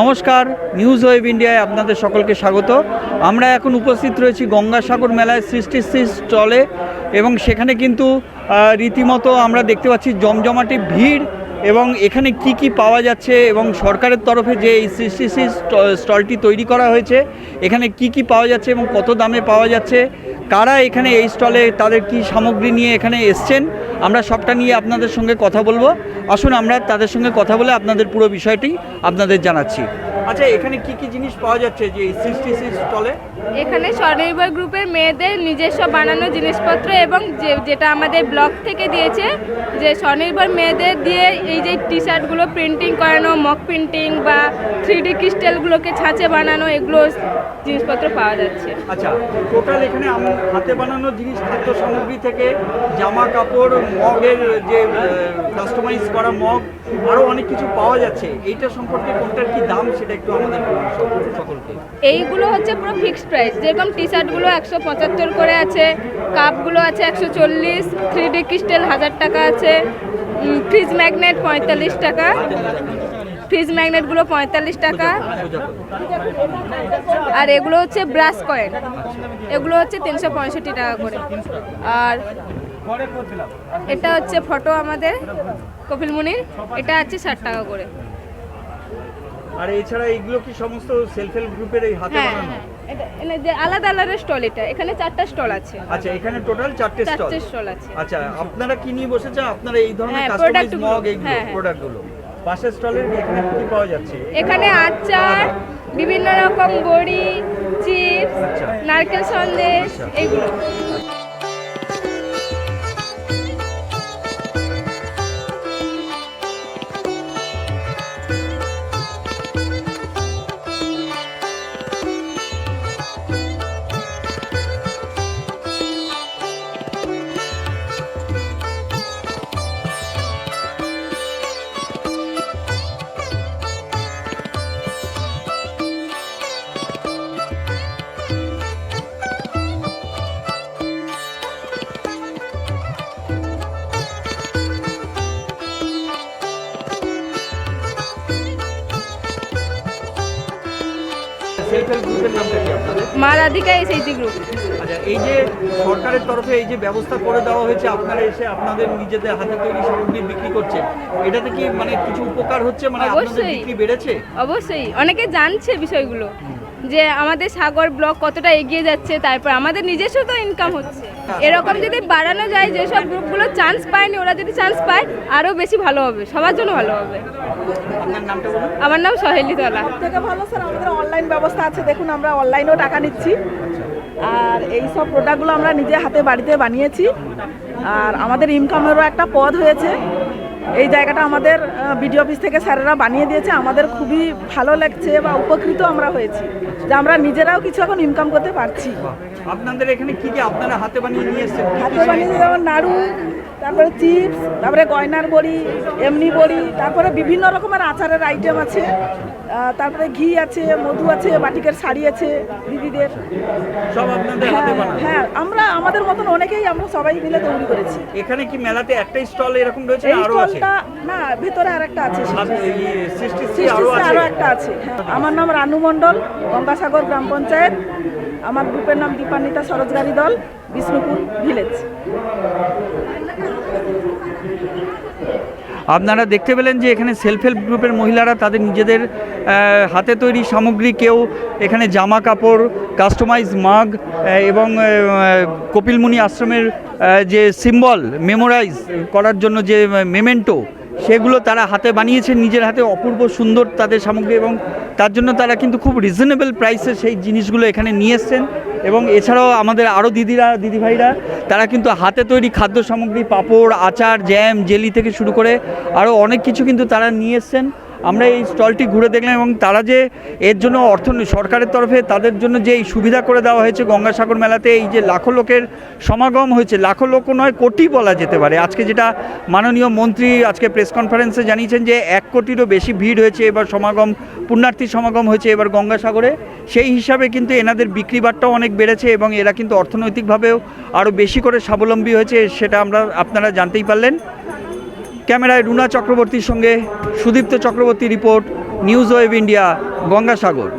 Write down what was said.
নমস্কার news web ইন্ডিয়ায় আপনাদের সকলকে স্বাগত। আমরা এখন উপস্থিত রয়েছি গঙ্গাসাগর মেলায় সৃষ্টি স্টলে এবং সেখানে কিন্তু রীতিমতো আমরা দেখতে পাচ্ছি জমজমাটি ভিড় এবং এখানে কি কি পাওয়া যাচ্ছে এবং সরকারের তরফে যে এই সৃষ্টি স্টলটি তৈরি করা হয়েছে, এখানে কি কি পাওয়া যাচ্ছে এবং কত দামে পাওয়া যাচ্ছে, কারা এখানে এই স্টলে তাদের কি সামগ্রী নিয়ে এখানে এসছেন আমরা সবটা নিয়ে আপনাদের সঙ্গে কথা বলব। আসুন আমরা তাদের সঙ্গে কথা বলে আপনাদের পুরো বিষয়টি আপনাদের জানাচ্ছি। আচ্ছা এখানে কি কি জিনিস পাওয়া যাচ্ছে যে সৃষ্টি স্টলে এখানে স্বনির্ভর গ্রুপের মেয়েদের নিজস্ব বানানো জিনিসপত্র এবং যে যেটা আমাদের ব্লক থেকে দিয়েছে যে স্বনির্ভর মেয়েদের দিয়ে এই যে টি শার্টগুলো প্রিন্টিং করানো মক প্রিন্টিং বা থ্রি ডি ক্রিস্টালগুলোকে ছাঁচে বানানো এগুলো জিনিসপত্র পাওয়া যাচ্ছে। আচ্ছা টোটাল এখানে হাতে বানানো জিনিস খাদ্য সামগ্রী থেকে জামা কাপড় মগের যে কাস্টমাইজ করা মগ আরও অনেক কিছু পাওয়া যাচ্ছে। এইটা সম্পর্কে কোনটার কি দাম, সেটা একটু আমাদের সকলকে। এইগুলো হচ্ছে পুরো ফিক্সড প্রাইস যেরকম টি শার্টগুলো একশো পঁচাত্তর করে আছে কাপগুলো আছে একশো চল্লিশ থ্রি ডি ক্রিস্টেল হাজার টাকা আছে ফ্রিজ ম্যাগনেট পঁয়তাল্লিশ টাকা ফ্রিজ ম্যাগনেটগুলো পঁয়তাল্লিশ টাকা, আর এগুলো হচ্ছে ব্রাশ কয়েন এগুলো হচ্ছে তিনশো পঁয়ষট্টি টাকা করে। আর এটা হচ্ছে ফটো আমাদের কপিল মুনির। এটা আছে ষাট টাকা করে। আর এছাড়া এইগুলো কি সমস্ত সেলফ হেল্প গ্রুপের এই হাতে হ্যাঁ বানানো? হ্যাঁ আলাদা আলাদা স্টল এটা। এখানে চারটা স্টল আছে। আচ্ছা এখানে টোটাল চারটে স্টল চারটে স্টল আছে। আচ্ছা আপনারা কি নিয়ে বসেছেন আপনারা এই ধরনের কাস্টমাইজ মগ হ্যাঁ। প্রোডাক্টগুলো পাশের স্টলের এখানে কি পাওয়া যাচ্ছে? এখানে আচার বিভিন্ন রকম বড়ি চিপস আচ্ছা। নারকেল সন্দেশ আচ্ছা। এগুলো সেলফ গ্রুপের নামটা কি আপনাদের। মা রাধিকা এসএইচজি গ্রুপ। আচ্ছা এই যে সরকারের তরফে এই যে ব্যবস্থা করে দেওয়া হয়েছে আপনারা এসে আপনাদের নিজেদের হাতে তৈরি সামগ্রী বিক্রি করছেন এটাতে কি মানে কিছু উপকার হচ্ছে? মানে আপনাদের। বিক্রি বেড়েছে? অবশ্যই। অনেকে জানছে বিষয়গুলো যে আমাদের সাগর ব্লক কতটা এগিয়ে যাচ্ছে তারপর আমাদের নিজস্ব তো ইনকাম হচ্ছে। এরকম যদি বাড়ানো যায় যেসব গ্রুপগুলো চান্স পায়নি ওরা যদি চান্স পায় আরও বেশি ভালো হবে। সবার জন্য ভালো হবে। আপনার নামটা বলুন। আমার নাম সহেলি তলা থেকে ভালো স্যার আমাদের অনলাইন ব্যবস্থা আছে। দেখুন আমরা অনলাইনেও টাকা নিচ্ছি। আর এই সব প্রোডাক্টগুলো আমরা নিজে হাতে বাড়িতে বানিয়েছি। আর আমাদের ইনকামেরও একটা পদ হয়েছে। এই জায়গাটা আমাদের বিডিও অফিস থেকে স্যারেরা বানিয়ে দিয়েছে। আমাদের খুবই ভালো লাগছে বা উপকৃত আমরা হয়েছি। যে আমরা নিজেরাও কিছু এখন ইনকাম করতে পারছি। আপনাদের এখানে কি কি আপনারা হাতে বানিয়ে নিয়ে এসেছেন? হাতে বানিয়ে যেমন নাড়ু তারপরে চিপস তারপরে গয়নার বড়ি এমনি বড়ি তারপরে বিভিন্ন রকমের আচারের আইটেম আছে। তারপরে ঘি আছে মধু আছে বাটিকের শাড়ি আছে দিদিদের। সব আপনাদের হাতে হ্যাঁ বানানো? হ্যাঁ আমরা আমাদের মতন অনেকেই আমরা সবাই মিলে তৈরি করেছি। এখানে কি মেলাতে একটাই স্টল এরকম রয়েছে এই আরও আছে? স্টলটা না ভেতরে আরেকটা আছে সৃষ্টি আরও আছে? আরও একটা আছে হ্যাঁ। আমার নাম রানু মণ্ডল গঙ্গাসাগর গ্রাম পঞ্চায়েত। আমার গ্রুপের নাম দীপান্বিতা সরোজগারি দল বিষ্ণুপুর ভিলেজ। আপনারা দেখতে পেলেন যে এখানে সেলফ হেল্প গ্রুপের মহিলারা তাদের নিজেদের হাতে তৈরি সামগ্রী, কেউ এখানে জামা কাপড় কাস্টমাইজ মাগ এবং কপিলমুনি আশ্রমের যে সিম্বল মেমোরাইজ করার জন্য যে মেমেন্টো সেগুলো তারা হাতে বানিয়েছে নিজের হাতে অপূর্ব সুন্দর তাদের সামগ্রী এবং তার জন্য তারা কিন্তু খুব রিজনেবল প্রাইসে সেই জিনিসগুলো এখানে নিয়ে এসছেন। এবং এছাড়াও আমাদের আরও দিদিরা, দিদিভাইরা, তারা কিন্তু হাতে তৈরি খাদ্য সামগ্রী, পাঁপড়, আচার জ্যাম জেলি থেকে শুরু করে আরও অনেক কিছু কিন্তু তারা নিয়ে এসছেন। আমরা এই স্টলটি ঘুরে দেখলাম এবং তারা যে এর জন্য অর্থ সরকারের তরফে তাদের জন্য যে এই সুবিধা করে দেওয়া হয়েছে গঙ্গাসাগর মেলাতে, এই যে লাখো লোকের সমাগম হয়েছে, লাখো লোক নয়, কোটি বলা যেতে পারে। আজকে যেটা মাননীয় মন্ত্রী আজকে প্রেস কনফারেন্সে জানিয়েছেন যে এক কোটিরও বেশি ভিড় হয়েছে, এবার সমাগম, পুণ্যার্থী সমাগম হয়েছে এবার গঙ্গাসাগরে। সেই হিসাবে কিন্তু এনাদের বিক্রি বাট্টাও অনেক বেড়েছে এবং এরা কিন্তু অর্থনৈতিকভাবেও আরও বেশি করে স্বাবলম্বী হয়েছে, সেটা আমরা আপনারা জানতেই পারলেন। ক্যামেরায় রুনা চক্রবর্তীর সঙ্গে Sudipta Chakraborty report news web India Gangasagar.